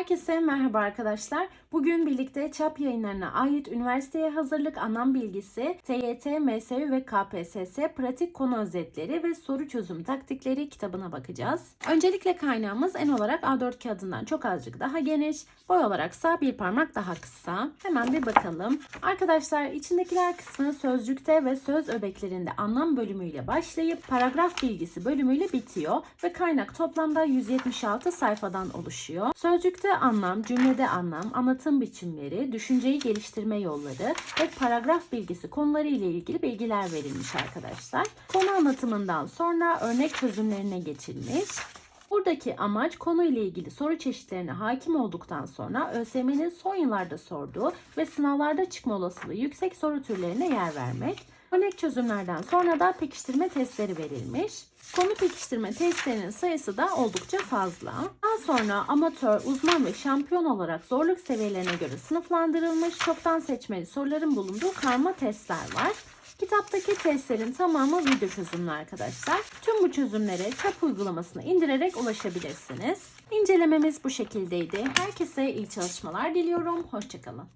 Herkese merhaba arkadaşlar. Bugün birlikte çap yayınlarına ait üniversiteye hazırlık anlam bilgisi, TYT, MSÜ ve KPSS pratik konu özetleri ve soru çözüm taktikleri kitabına bakacağız. Öncelikle kaynağımız en olarak A4 kağıdından çok azıcık daha geniş, boy olaraksa bir parmak daha kısa. Hemen bir bakalım. Arkadaşlar içindekiler kısmı sözcükte ve söz öbeklerinde anlam bölümüyle başlayıp paragraf bilgisi bölümüyle bitiyor ve kaynak toplamda 176 sayfadan oluşuyor. Sözcükte anlam, cümlede anlam, anlatım biçimleri, düşünceyi geliştirme yolları ve paragraf bilgisi konuları ile ilgili bilgiler verilmiş arkadaşlar. Konu anlatımından sonra örnek çözümlerine geçilmiş. Buradaki amaç konuyla ilgili soru çeşitlerine hakim olduktan sonra ÖSYM'nin son yıllarda sorduğu ve sınavlarda çıkma olasılığı yüksek soru türlerine yer vermek. Örnek çözümlerden sonra da pekiştirme testleri verilmiş. Konu pekiştirme testlerinin sayısı da oldukça fazla. Daha sonra amatör, uzman ve şampiyon olarak zorluk seviyelerine göre sınıflandırılmış çoktan seçmeli soruların bulunduğu karma testler var. Kitaptaki testlerin tamamı video çözümlü arkadaşlar. Tüm bu çözümlere çap uygulamasını indirerek ulaşabilirsiniz. İncelememiz bu şekildeydi. Herkese iyi çalışmalar diliyorum. Hoşçakalın.